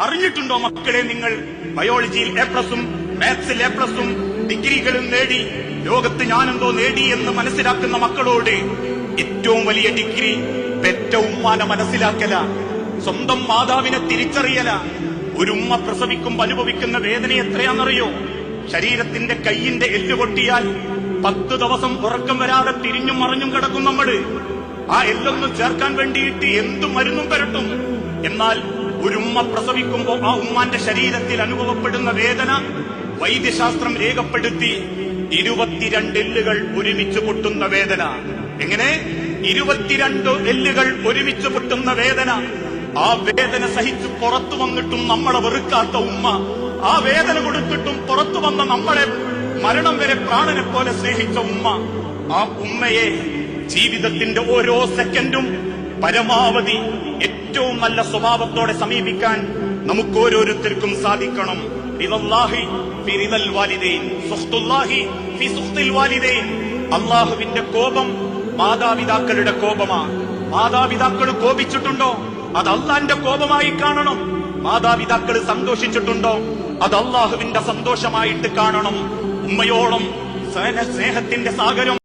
അറിഞ്ഞിട്ടുണ്ടോ മക്കളെ നിങ്ങൾ? ബയോളജിയിൽ എ പ്ലസും മാത്സിൽ എ പ്ലസും ഡിഗ്രികളും നേടി ലോകത്ത് ഞാനെന്തോ നേടി എന്ന് മനസ്സിലാക്കുന്ന മക്കളോട് ഏറ്റവും വലിയ ഡിഗ്രി പെറ്റ ഉമ്മാനെ മനസ്സിലാക്കല സ്വന്തം മാതാവിനെ തിരിച്ചറിയല. ഒരു ഉമ്മ പ്രസവിക്കുമ്പോൾ അനുഭവിക്കുന്ന വേദന എത്രയാണെന്നറിയോ? ശരീരത്തിന്റെ കൈയിന്റെ എല്ല് പൊട്ടിയാൽ പത്ത് ദിവസം ഉറക്കം വരാതെ തിരിഞ്ഞും മറിഞ്ഞും കിടക്കും നമ്മൾ. ആ എല്ലൊന്നും ചേർക്കാൻ വേണ്ടിയിട്ട് എന്തു മരുന്നും പെരട്ടും? എന്നാൽ ഒരു ഉമ്മ പ്രസവിക്കുമ്പോൾ ആ ഉമ്മാന്റെ ശരീരത്തിൽ അനുഭവപ്പെടുന്ന വേദന വൈദ്യശാസ്ത്രം രേഖപ്പെടുത്തി ഇരുപത്തിരണ്ട് എല്ലുകൾ ഒരുമിച്ച് പൊട്ടുന്ന വേദന. എങ്ങനെ? ഇരുപത്തിരണ്ട് എല്ലുകൾ ഒരുമിച്ച് പൊട്ടുന്ന വേദന. ആ വേദന സഹിച്ച് പുറത്തു വന്നിട്ടും നമ്മളെ വെറുക്കാത്ത ഉമ്മ. ആ വേദന കൊടുത്തിട്ടും പുറത്തു വന്ന നമ്മളെ മരണം വരെ പ്രാണനെ പോലെ സ്നേഹിച്ച ഉമ്മ. ആ ഉമ്മയെ ജീവിതത്തിന്റെ ഓരോ സെക്കൻഡും പരമാവധി ഏറ്റവും നല്ല സ്വഭാവത്തോടെ സമീപിക്കാൻ നമുക്ക് ഓരോരുത്തർക്കും സാധിക്കണം അള്ളാഹുവിന്റെ കോപം മാതാപിതാക്കളുടെ കോപമാണ്. മാതാപിതാക്കൾ കോപിച്ചിട്ടുണ്ടോ? അത് അള്ളാന്റെ കോപമായി കാണണം. മാതാപിതാക്കൾ സന്തോഷിച്ചിട്ടുണ്ടോ? അത് അള്ളാഹുവിന്റെ സന്തോഷമായിട്ട് കാണണം. ഉമ്മയോളം സ്നേഹ- സ്നേഹത്തിന്റെ സാഗരം